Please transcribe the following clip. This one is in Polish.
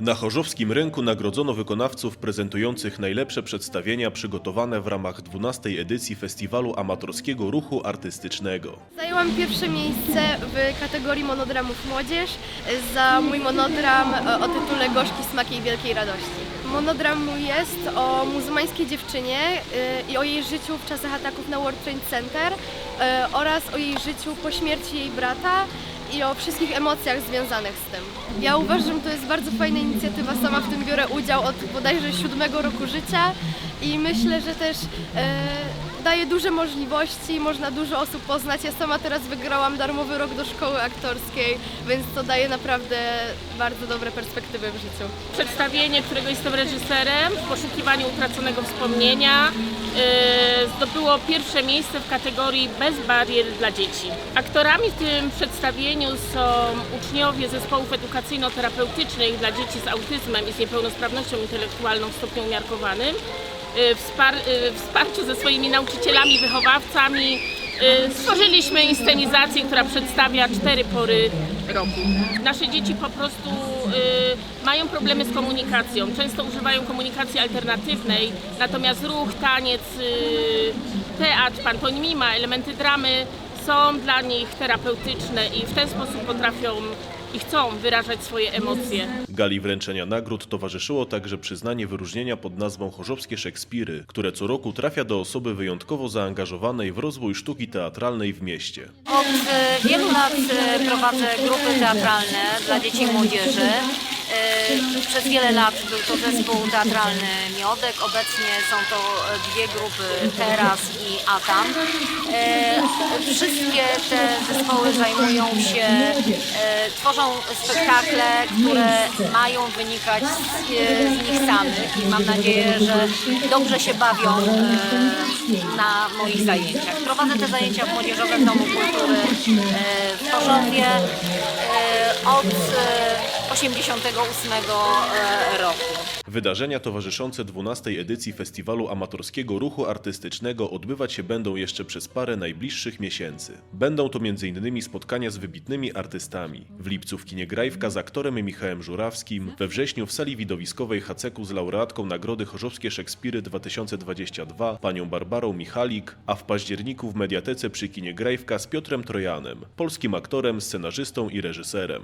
Na chorzowskim rynku nagrodzono wykonawców prezentujących najlepsze przedstawienia przygotowane w ramach 12 edycji Festiwalu Amatorskiego Ruchu Artystycznego. Zajęłam pierwsze miejsce w kategorii monodramów Młodzież za mój monodram e, o tytule Gorzki Smaki Wielkiej Radości. Monodram mój jest o muzułmańskiej dziewczynie e, i o jej życiu w czasach ataków na World Trade Center e, oraz o jej życiu po śmierci jej brata i o wszystkich emocjach związanych z tym. Ja uważam, że to jest bardzo fajna inicjatywa, sama w tym biorę udział od bodajże siódmego roku życia i myślę, że też e, daje duże możliwości, można dużo osób poznać. Ja sama teraz wygrałam darmowy rok do szkoły aktorskiej, więc to daje naprawdę bardzo dobre perspektywy w życiu. przedstawienie, którego jestem reżyserem w poszukiwaniu utraconego wspomnienia e, zdobyło pierwsze miejsce w kategorii bez barier dla dzieci. Aktorami w tym przedstawieniu są uczniowie zespołów edukacyjno-terapeutycznych dla dzieci z autyzmem i z niepełnosprawnością intelektualną w stopniu umiarkowanym. E, w wsparciu ze swoimi nauczycielami, wychowawcami e, stworzyliśmy inscenizację, która przedstawia cztery pory roku. Nasze dzieci po prostu y, mają problemy z komunikacją. Często używają komunikacji alternatywnej, natomiast ruch, taniec, y, teatr, pantomima, elementy dramy są dla nich terapeutyczne i w ten sposób potrafią i chcą wyrażać swoje emocje. Gali wręczenia nagród towarzyszyło także przyznanie wyróżnienia pod nazwą Chorzowskie Szekspiry, które co roku trafia do osoby wyjątkowo zaangażowanej w rozwój sztuki teatralnej w mieście. Od e, wielu lat e, prowadzę grupy teatralne dla dzieci i młodzieży. E, Przez wiele lat był to zespół teatralny Miodek, obecnie są to e, dwie grupy Teraz i Atam. E, Wszystkie te zespoły zajmują się, e, tworzą spektakle, które mają wynikać z, nich samych i mam nadzieję, że dobrze się bawią na moich zajęciach. Prowadzę te zajęcia w Młodzieżowym Domu Kultury w Chorzowie od 88 e, roku. Wydarzenia towarzyszące 12 edycji Festiwalu Amatorskiego Ruchu Artystycznego odbywać się będą jeszcze przez parę najbliższych miesięcy. Będą to m.in. spotkania z wybitnymi artystami. W lipcu w kinie Grajwka z aktorem Michałem Żurawskim, we wrześniu w sali widowiskowej Haceku z laureatką Nagrody Chorzowskie Szekspiry 2022 panią Barbarą Michalik, a w październiku w Mediatece przy kinie Grajwka z Piotrem Trojanem, polskim aktorem, scenarzystą i reżyserem.